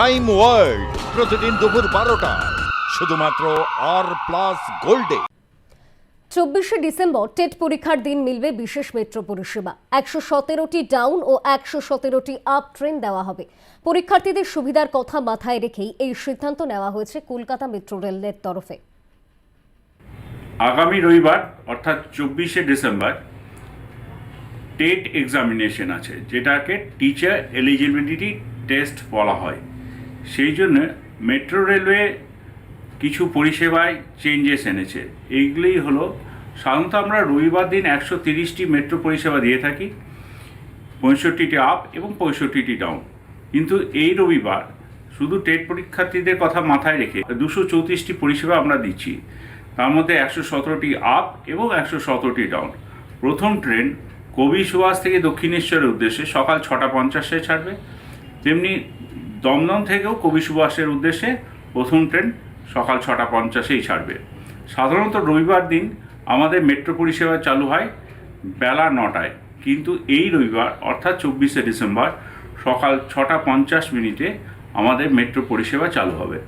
Crime world প্রতিদিন দুপুর বারোটা। শুধুমাত্র আর প্লাস গোল্ডে চব্বিশে ডিসেম্বর টেট পরীক্ষার দিন মিলবে বিশেষ মেট্রো পরিষেবা। একশো সতেরোটি ডাউন ও একশো সতেরোটি আপ ট্রেন দেওয়া হবে। পরীক্ষার্থীদের সুবিধার কথা মাথায় রেখেই এই সিদ্ধান্ত নেওয়া হয়েছে কলকাতা মেট্রো রেলের তরফে। আগামী রবিবার অর্থাৎ চব্বিশে ডিসেম্বর টেট এক্সামিনেশন আছে যেটাকে টিচার এলিজিবিলিটি টেস্ট বলা হয়। সেই জন্য মেট্রো রেলওয়ে কিছু পরিষেবায় চেঞ্জেস এনেছে। এইগুলোই হলো, সাধারণত আমরা রবিবার দিন একশো তিরিশটি মেট্রো পরিষেবা দিয়ে থাকি, পঁয়ষট্টিটি আপ এবং পঁয়ষট্টিটি ডাউন কিন্তু এই রবিবার শুধু টেট পরীক্ষার্থীদের কথা মাথায় রেখে দুশো চৌত্রিশটি পরিষেবা আমরা দিচ্ছি। তার মধ্যে একশো সতেরোটি আপ এবং একশো সতেরোটি ডাউন প্রথম ট্রেন কবি সুভাষ থেকে দক্ষিণেশ্বরের উদ্দেশ্যে সকাল ছটা পঞ্চাশে ছাড়বে। তেমনি দমদম থেকেও কবি সুভাষের উদ্দেশ্যে প্রথম ট্রেন সকাল ছটা পঞ্চাশেই ছাড়বে। সাধারণত রবিবার দিন আমাদের মেট্রো পরিষেবা চালু হয় বেলা নটায়। কিন্তু এই রবিবার, অর্থাৎ চব্বিশে ডিসেম্বর, সকাল ছটা পঞ্চাশ মিনিটে আমাদের মেট্রো পরিষেবা চালু হবে।